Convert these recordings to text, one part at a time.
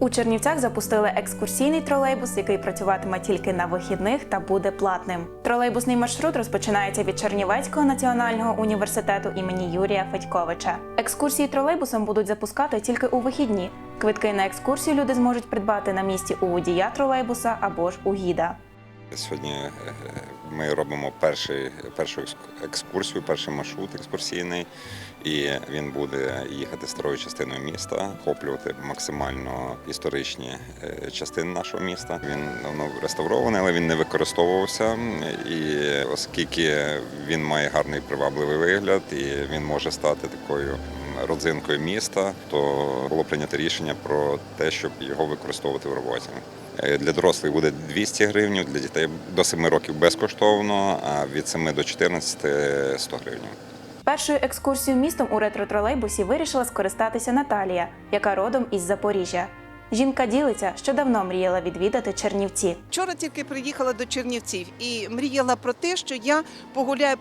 У Чернівцях запустили екскурсійний тролейбус, який працюватиме тільки на вихідних та буде платним. Тролейбусний маршрут розпочинається від Чернівецького національного університету імені Юрія Федьковича. Екскурсії тролейбусом будуть запускати тільки у вихідні. Квитки на екскурсію люди зможуть придбати на місці у водія тролейбуса або ж у гіда. Сьогодні е, ми робимо перший, першу екскурсію, перший маршрут екскурсійний, і він буде їхати старою частиною міста, охоплювати максимально історичні е, частини нашого міста. Він давно реставрований, але він не використовувався. І оскільки він має гарний привабливий вигляд, і він може стати такою родзинкою міста, то було прийнято рішення про те, щоб його використовувати в роботі. Е, Для дорослих буде 200 гривень, для дітей до 7 років безкоштовно, а від 7 до 14 – 100 гривень. Першою екскурсією містом у ретро-тролейбусі вирішила скористатися Наталія, яка родом із Запоріжжя. Жінка ділиться, що давно мріяла відвідати Чернівці. Вчора тільки приїхала до Чернівців і мріяла про те, що я погуляю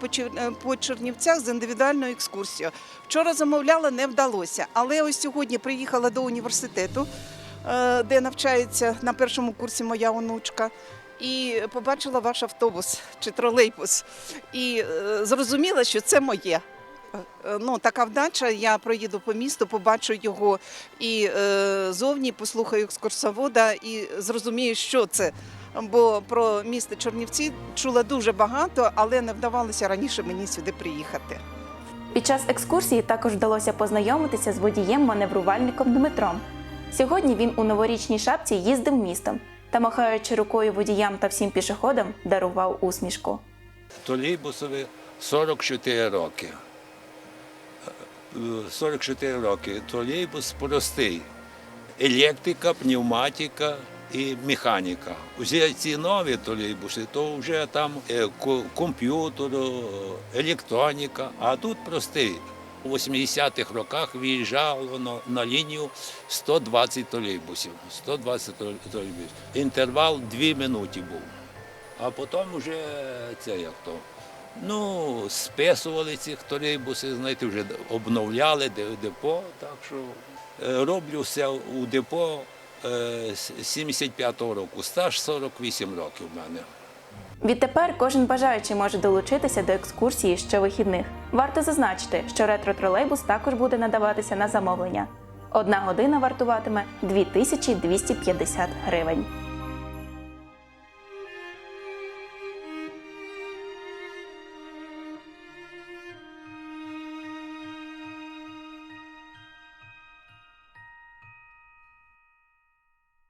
по е, Чернівцях з індивідуальною екскурсією. Вчора замовляла, не вдалося. Але ось сьогодні приїхала до університету, е, де навчається на першому курсі моя онучка. І побачила ваш автобус чи тролейбус, і е, зрозуміла, що це моє. Е, Ну, така вдача. Я проїду по місту, побачу його і е, зовні, послухаю екскурсовода і зрозумію, що це. Бо про місто Чернівці чула дуже багато, але не вдавалося раніше мені сюди приїхати. Під час екскурсії також вдалося познайомитися з водієм-маневрувальником Дмитром. Сьогодні він у новорічній шапці їздив містом та, махаючи рукою водіям та всім пішоходам, дарував усмішку. Тролейбусові 44 роки. Е, 44 роки. Тролейбус простий. Електрика, пневматика і механіка. Усі ці нові тролейбуси, то вже там е, комп'ютер, електроніка, а тут простий. У 80-х роках виїжджало на, на лінію 120 тролейбусів. 120 тролейбусів. Інтервал 2 минути був. А потім вже це як то. Ну, списували ці тролейбуси, знаєте, вже обновляли депо. Так що е, роблю все у депо е, з 75-го року. Стаж 48 років в мене. Відтепер кожен бажаючий може долучитися до екскурсії щовихідних. Варто зазначити, що ретро-тролейбус також буде надаватися на замовлення. Одна година вартуватиме 2250 гривень.